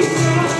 ਤੂੰ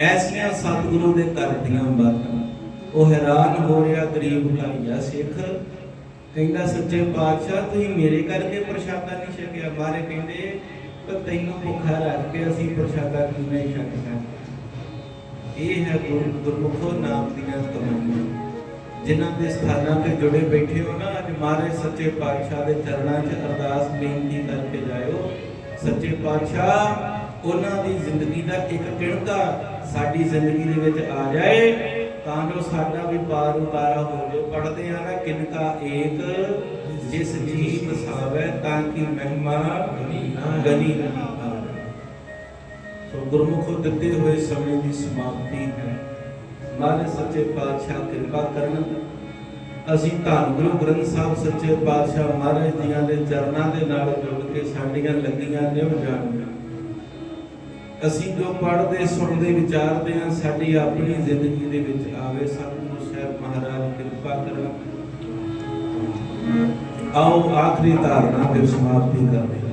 ਐਸੀਆਂ ਸਤਿਗੁਰੂ ਦੇ ਘਰ ਦੀਆਂ ਬਾਤਾਂ। ਉਹ ਹੈਰਾਨ ਹੋ ਰਿਹਾ ਗਰੀਬ ਕਾਈਆ ਸਿੱਖ। ਕਹਿੰਦਾ, ਸੱਚੇ ਪਾਤਸ਼ਾਹ, ਤੁਸੀਂ ਮੇਰੇ ਕਰਕੇ ਪ੍ਰਸ਼ਾਦਾ ਨਹੀਂ ਛਕਿਆ? ਮਾਰੇ ਕਹਿੰਦੇ, ਪਰ ਤੈਨੂੰ ਭੁੱਖਾ ਰੱਖ ਕੇ ਅਸੀਂ ਪ੍ਰਸ਼ਾਦਾ ਨਹੀਂ ਛਕ ਇਹ ਹੈ ਗੁਰਮੁਖੋ ਨਾਮ ਦੀਆਂ ਕਮਾਈਆਂ। ਜਿਨ੍ਹਾਂ ਦੇ ਸਥਾਨਾਂ ਤੇ ਜੁੜੇ ਬੈਠੇ ਹੋ ਨਾ, ਅੱਜ ਮਾਰੇ ਸੱਚੇ ਪਾਤਸ਼ਾਹ ਦੇ ਚਰਨਾਂ 'ਚ ਅਰਦਾਸ ਬੇਨਤੀ ਕਰਕੇ ਜਾਇਓ। ਸੱਚੇ ਪਾਤਸ਼ਾਹ, ਉਹਨਾਂ ਦੀ ਜ਼ਿੰਦਗੀ ਦਾ ਇੱਕ ਕਿਣਕਾ ਸਾਡੀ ਜ਼ਿੰਦਗੀ ਦੇ ਵਿੱਚ ਆ ਜਾਏ, ਤਾਂ ਜੋ ਸਾਡਾ ਵੀ ਪਾਰ ਉਤਾਰਾ ਹੋ ਜਾਏ। ਪੜਦੇ ਆ ਨਾ ਕਿਨਕਾ ਏਕ, ਜਿਸ ਜੀ ਵਸਾਵੇ ਤਾਂ ਕਿ ਮਹਿਮਾ ਗਨੀ। ਸੋ ਗੁਰਮੁਖੋ ਦਿੱਤੇ ਹੋਏ ਸਮੇਂ ਦੀ ਸਮਾਪਤੀ ਹੈ। ਮਹਾਰਾਜ ਸੱਚੇ ਪਾਤਸ਼ਾਹ ਕਿਰਪਾ ਕਰਨ। ਅਸੀਂ ਧੰਨ ਗੁਰੂ ਗ੍ਰੰਥ ਸਾਹਿਬ ਸੱਚੇ ਪਾਤਸ਼ਾਹ ਮਹਾਰਾਜ ਜੀਆਂ ਦੇ ਚਰਨਾਂ ਦੇ ਨਾਲ ਜੁੜ ਕੇ ਸਾਡੀਆਂ ਲੱਗੀਆਂ ਨਿਭ ਜਾਣ ਅਸੀਂ ਜੋ ਪੜ੍ਹਦੇ, ਸੁਣਦੇ, ਵਿਚਾਰਦੇ ਹਾਂ, ਸਾਡੀ ਆਪਣੀ ਜ਼ਿੰਦਗੀ ਦੇ ਵਿੱਚ ਆਵੇ। ਸਤਿਗੁਰੂ ਸਾਹਿਬ ਮਹਾਰਾਜ, ਕਿਰਪਾ ਕਰਨ ਆਓ, ਆਖਰੀ ਧਾਰਨਾ ਤੇ ਸਮਾਪਤੀ ਕਰਦੇ ਹਾਂ।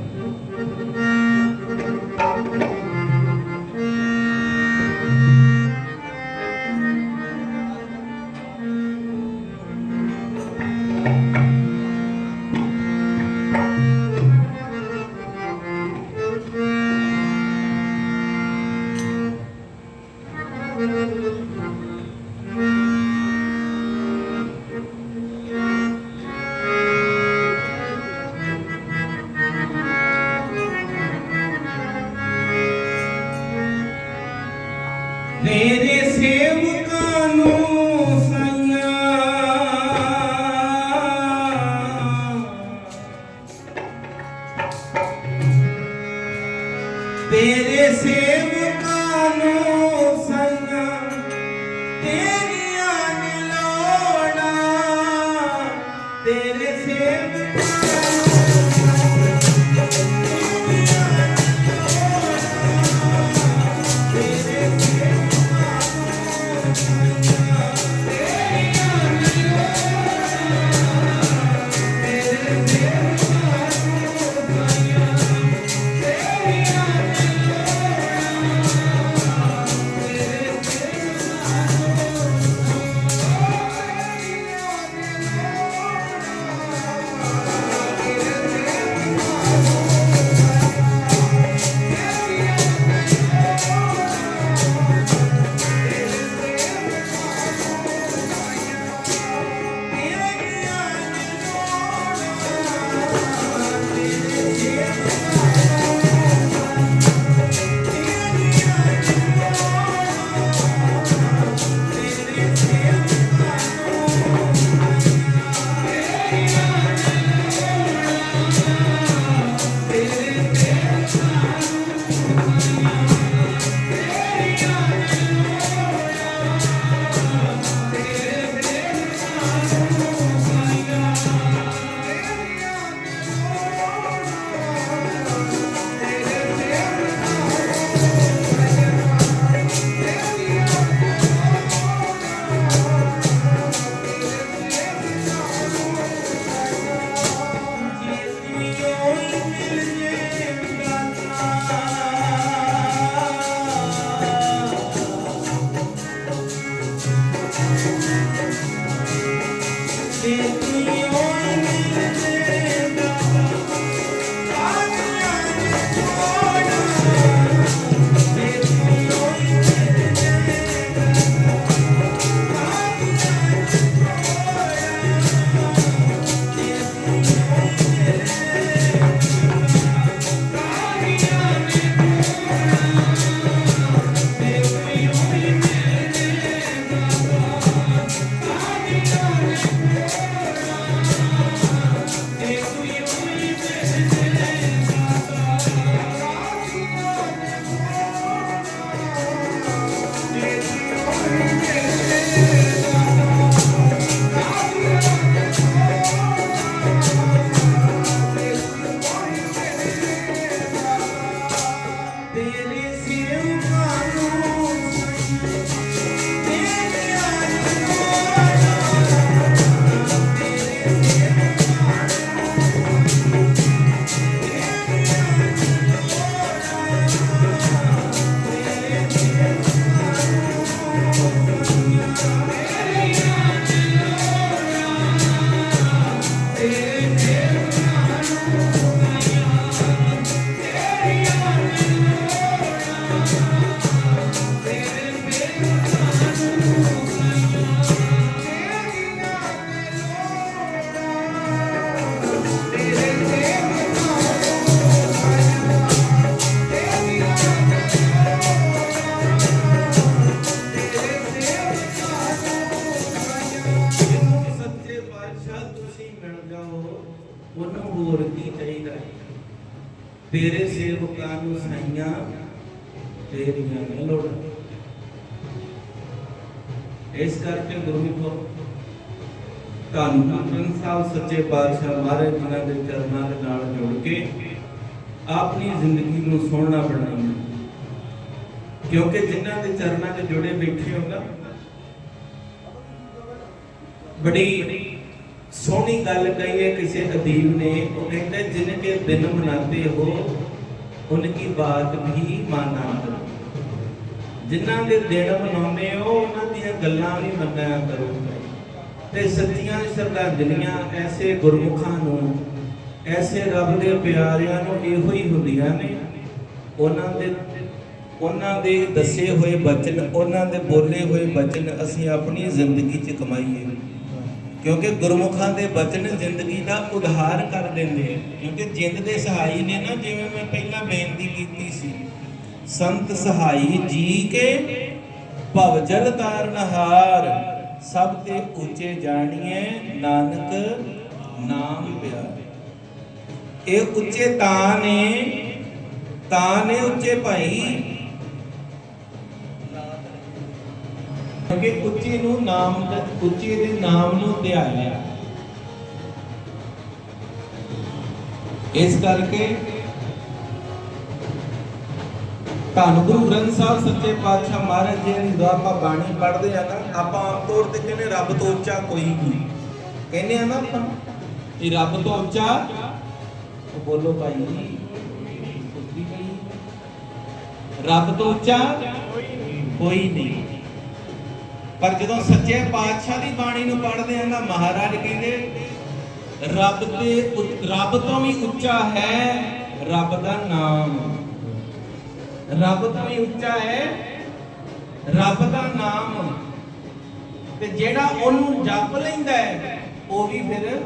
ਤੇਰੇ ਤੇਰੇ ਸੇਵਕਾਂ ਨੂੰ ਸਾਈਆਂ ਤੇਰੀਆਂ ਨੇ ਲੋੜ। ਇਸ ਕਰਕੇ ਗੁਰਮੁਖੋ ਧੰਨ ਗੁਰੂ ਸਾਹਿਬ, ਸੱਚੇ ਪਾਤਸ਼ਾਹ ਮਹਾਰਾਜ ਜਿਨ੍ਹਾਂ ਦੇ ਚਰਨਾਂ ਦੇ ਨਾਲ ਜੁੜ ਕੇ ਆਪਣੀ ਜ਼ਿੰਦਗੀ ਨੂੰ ਸੋਹਣਾ ਬਣਾਉਣਾ ਕਿਉਂਕਿ ਜਿਨ੍ਹਾਂ ਦੇ ਚਰਨਾਂ 'ਚ ਜੁੜੇ ਬੈਠੇ ਹੋ ਨਾ, ਬੜੀ ਸੋਹਣੀ ਗੱਲ ਕਹੀ ਹੈ ਕਿਸੇ ਅਦੀਬ ਨੇ, ਉਹ ਕਹਿੰਦਾ, ਜਿਨ ਕੇ ਦਿਨ ਮਨਾਤੇ ਹੋ ਉਨਕੀ ਬਾਤ ਵੀ ਮਾਨਾ ਕਰੋ। ਜਿਨ੍ਹਾਂ ਦੇ ਦਿਨ ਮਨਾਉਂਦੇ ਹੋ, ਉਹਨਾਂ ਦੀਆਂ ਗੱਲਾਂ ਵੀ ਮੰਨਿਆ ਕਰੋ। ਤੇ ਸੱਚੀਆਂ ਸ਼ਰਧਾਂਜਲੀਆਂ ਐਸੇ ਗੁਰਮੁਖਾਂ ਨੂੰ, ਐਸੇ ਰੱਬ ਦੇ ਪਿਆਰਿਆਂ ਨੂੰ ਇਹੋ ਹੀ ਹੁੰਦੀਆਂ ਨੇ। ਉਹਨਾਂ ਦੇ ਉਹਨਾਂ ਦੇ ਦੱਸੇ ਹੋਏ ਬਚਨ, ਉਹਨਾਂ ਦੇ ਬੋਲੇ ਹੋਏ ਬਚਨ ਅਸੀਂ ਆਪਣੀ ਜ਼ਿੰਦਗੀ 'ਚ ਕਮਾਈਏ। ਕਿਉਂਕਿ ਗੁਰਮੁਖਾਂ ਦੇ ਬਚਨ ਜ਼ਿੰਦਗੀ ਦਾ ਉਧਾਰ ਕਰ ਦਿੰਦੇ ਆ। ਕਿਉਂਕਿ ਜਿੰਦ ਦੇ ਸਹਾਈ ਨੇ ਨਾ, ਜਿਵੇਂ ਮੈਂ ਪਹਿਲਾਂ ਬੇਨਤੀ ਕੀਤੀ ਸੀ, ਸੰਤ ਸਹਾਈ ਜੀ ਕੇ ਭਵ ਤਾਰਨਹਾਰ ਸਭ ਤੇ ਉੱਚੇ ਜਾਣੀਏ ਨਾਨਕ ਨਾਮ ਪਿਆਰ। ਇਹ ਉੱਚੇ ਤਾਂ ਨੇ ਤਾਂ ਨੇ ਉੱਚੇ ਭਾਈ ਕਿਉਂਕਿ ਉੱਚੇ ਨੂੰ ਨਾਮ ਉੱਚੇ ਦੇ ਨਾਮ ਨੂੰ ਧਿਆਇਆ ਇਸ ਕਰਕੇ ਧੰਨ ਗੁਰੂ ਗ੍ਰੰਥ ਸਾਹਿਬ, ਸੱਚੇ ਪਾਤਸ਼ਾਹ ਮਹਾਰਾਜ ਜੀ ਦੀ ਜਦੋਂ ਆਪਾਂ ਬਾਣੀ ਪੜ੍ਹਦੇ ਆ ਨਾ, ਆਪਾਂ ਆਮ ਤੌਰ ਤੇ ਕਹਿੰਦੇ ਰੱਬ ਤੋਂ ਉੱਚਾ ਕੋਈ ਨਹੀਂ। ਕਹਿੰਦੇ ਆ ਨਾ ਆਪਾਂ ਇਹ ਰੱਬ ਤੋਂ ਉੱਚਾ ਬੋਲੋ ਭਾਈ। ਰੱਬ ਤੋਂ ਉੱਚਾ ਕੋਈ ਨਹੀਂ। ਪਰ ਜਦੋਂ ਸੱਚੇ ਪਾਤਸ਼ਾਹ ਦੀ ਬਾਣੀ ਨੂੰ ਪੜ੍ਹਦੇ ਹਾਂ ਨਾ ਮਹਾਰਾਜ ਕਹਿੰਦੇ, ਰੱਬ ਤੇ ਰੱਬ ਤੋਂ ਵੀ ਉੱਚਾ ਹੈ ਰੱਬ ਦਾ ਨਾਮ। ਰੱਬ ਤੋਂ ਵੀ ਉੱਚਾ ਹੈ ਰੱਬ ਦਾ ਨਾਮ। ਤੇ ਜਿਹੜਾ ਉਹਨੂੰ ਜਪ ਲੈਂਦਾ ਹੈ, ਉਹ ਵੀ ਫਿਰ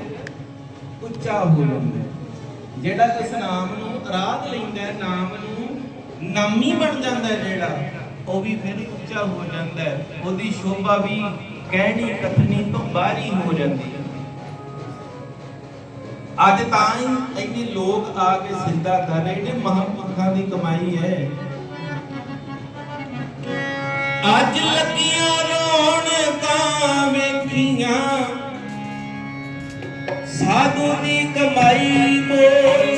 ਉੱਚਾ ਹੋ ਜਾਂਦਾ ਜਿਹੜਾ ਇਸ ਨਾਮ ਨੂੰ ਆਰਾਧ ਲੈਂਦਾ ਨਾਮ ਨੂੰ ਨਾਮੀ ਬਣ ਜਾਂਦਾ ਜਿਹੜਾ, ਉਹ ਵੀ ਫਿਰ ਉੱਚਾ ਹੋ ਜਾਂਦਾ ਹੈ, ਉਹਦੀ ਸ਼ੋਭਾ ਵੀ ਕਹਿਣੀ ਕਥਨੀ ਤੋਂ ਬਾਹਰੀ ਹੋ ਜਾਂਦੀ ਹੈ। ਅੱਜ ਤਾਂ ਹੀ ਇੰਨੇ ਲੋਕ ਆ ਕੇ ਸਿੱਧਾ ਕਰ ਰਹੇ ਨੇ, ਮਹਾਂਪੁਰਖਾਂ ਦੀ ਕਮਾਈ ਹੈ। ਅੱਜ ਲੱਗੀਆਂ ਰੌਣਕਾਂ ਵੇਖੀਆਂ, ਸਾਧੂ ਦੀ ਕਮਾਈ ਬੋਲੀ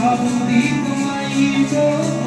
ਸਾਧੂ ਦੀ ਕਮਾਈ ਹੋ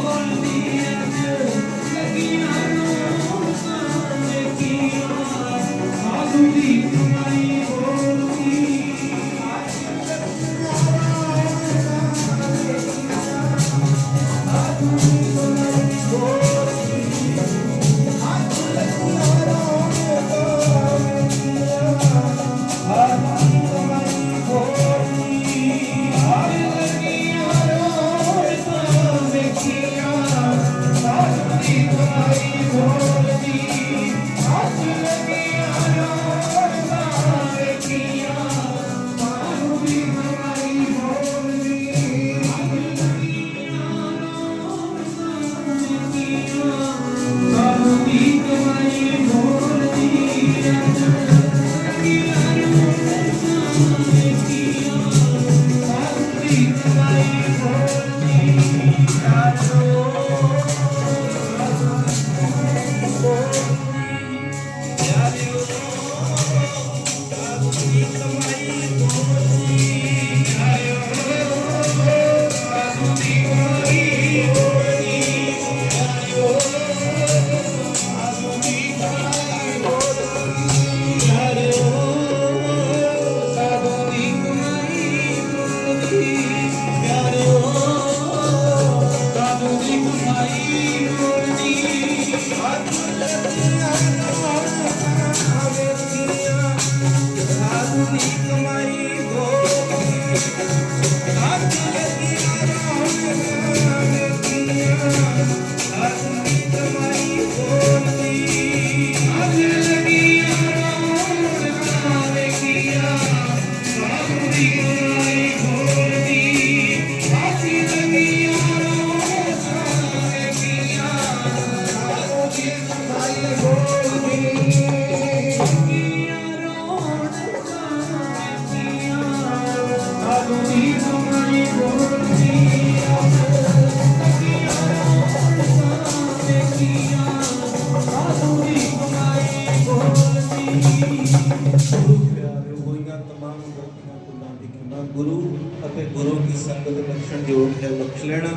ਤੇ ਗੁਰੂ ਕੀ ਸੰਗਤ ਬਖਸ਼ਣ ਯੋਗ ਹੈ, ਬਖਸ਼ ਲੈਣਾ।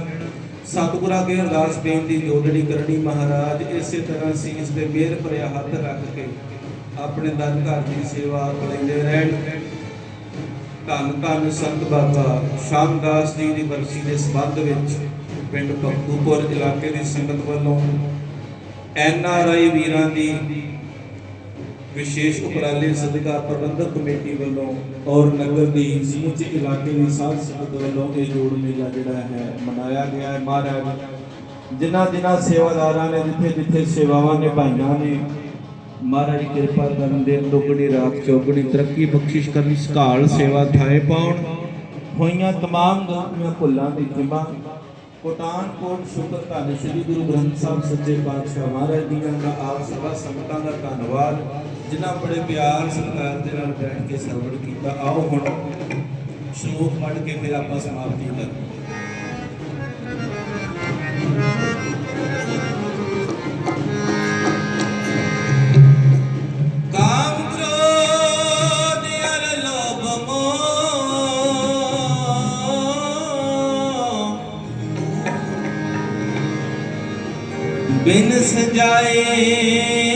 ਸਤਿਗੁਰਾਂ ਅੱਗੇ ਅਰਦਾਸ ਬੇਨਤੀ ਜੋਦੜੀ ਕਰਨੀ ਮਹਾਰਾਜ, ਇਸੇ ਤਰ੍ਹਾਂ ਸੀਸ ਤੇ ਮਿਹਰ ਭਰਿਆ ਹੱਥ ਰੱਖ ਕੇ ਆਪਣੇ ਦਰ ਘਰ ਦੀ ਸੇਵਾ ਆਪ ਲੈਂਦੇ ਰਹਿਣ। ਧੰਨ ਧੰਨ ਸੰਤ ਬਾਬਾ ਸ਼ਾਮਦਾਸ ਜੀ ਦੀ ਬਰਸੀ ਦੇ ਸੰਬੰਧ ਵਿੱਚ ਪਿੰਡ ਪੱਕੂਪੁਰ ਇਲਾਕੇ ਦੀ ਸੰਗਤ ਵੱਲੋਂ ਐਨ ਆਰ ਆਈ ਵੀਰਾਂ ਦੀ ਵਿਸ਼ੇਸ਼ ਉਪਰਾਲੇ ਸਦਕਾ ਪ੍ਰਬੰਧਕ ਕਮੇਟੀ ਵੱਲੋਂ ਔਰ ਨਗਰ ਦੀ ਸਮੁੱਚੇ ਇਲਾਕੇ ਦੀ ਸਾਧ ਸੰਗਤ ਵੱਲੋਂ ਇਹ ਜੋੜ ਮੇਲਾ ਜਿਹੜਾ ਹੈ ਮਨਾਇਆ ਗਿਆ ਹੈ। ਮਹਾਰਾਜ, ਜਿਨ੍ਹਾਂ ਜਿਨ੍ਹਾਂ ਸੇਵਾਦਾਰਾਂ ਨੇ, ਜਿੱਥੇ ਜਿੱਥੇ ਸੇਵਾਵਾਂ ਨਿਭਾਈਆਂ ਨੇ, ਮਹਾਰਾਜ ਦੀ ਕਿਰਪਾ ਕਰਨ ਦੇ ਦੁੱਗਣੀ ਰਾਤ ਚੌਗਣੀ ਤਰੱਕੀ, ਬਖਸ਼ਿਸ਼ ਕਰਨ ਸਕਾਲ ਸੇਵਾ ਥਾਏ ਪਾਉਣ, ਹੋਈਆਂ ਤਮਾਮ ਗਲਤੀਆਂ ਭੁੱਲਾਂ ਦੀ ਖਿਮਾ ਕੋਟਾਨ ਕੋਟ ਸ਼ੁਕਰ ਧੰਨ ਸ੍ਰੀ ਗੁਰੂ ਗ੍ਰੰਥ ਸਾਹਿਬ ਸੱਚੇ ਪਾਤਸ਼ਾਹ ਮਹਾਰਾਜ ਦੀਆਂ ਦਾ ਆਪ ਸਭਾ ਸੰਗਤਾਂ ਦਾ ਧੰਨਵਾਦ। ਜਿਨ੍ਹਾਂ ਬੜੇ ਪਿਆਰ ਸਤਿਕਾਰ ਦੇ ਨਾਲ ਬੈਠ ਕੇ ਸਰਵਣ ਕੀਤਾ, ਆਓ ਹੁਣ ਸ਼ਲੋਕ ਪੜ੍ਹ ਕੇ ਫਿਰ ਆਪਾਂ ਸਮਾਪਤੀ ਕਰਦੇ ਕਾਮ ਬਿਨ ਸਜਾਏ